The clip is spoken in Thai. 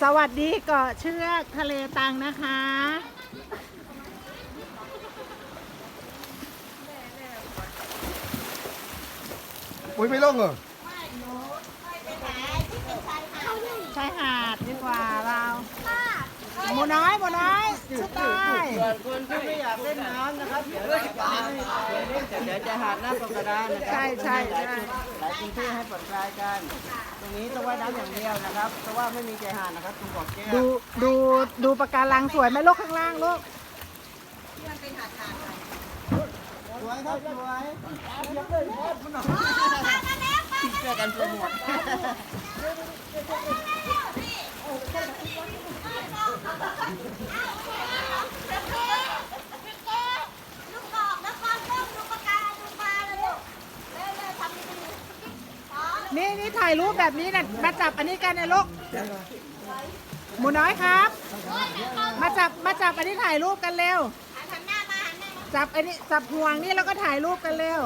สวัสดีเกาะเชือกทะเลตังนะคะ อุ้ยไม่ลงเหรอชายหาดดีกว่าเราหมูน้อยหมูน้อยสุดใต้ ส่วนคนที่ไม่อยากเล่นน้ำนะครับเดี๋ยวเราจะพาให้ เล่นแต่เดี๋ยวจะหาดหน้าปกระดานนะครับใช่ใช่หลายใช่จุดหลายพื้นที่ให้ผ่อนคลายกัน ตรงนี้ต้องว่ายน้ำอย่างเดียวนะครับ เพราะว่าไม่มีใจหาดนะครับคุณบอกแก้วดูดูดูปะการังสวยไหมลูกข้างล่างลูกสวยครับสวยเจอกันโปรโมท นี่นี่ถ่ายรูปแบบนี้นะมาจับอันนี้กันนะลูกหมูน้อยครับ มาจับมาจับอันนี้ถ่ายรูปกันเร็วจับอันนี้จับห่วงนี่แล้วก็ถ่ายรูปกันเร็ว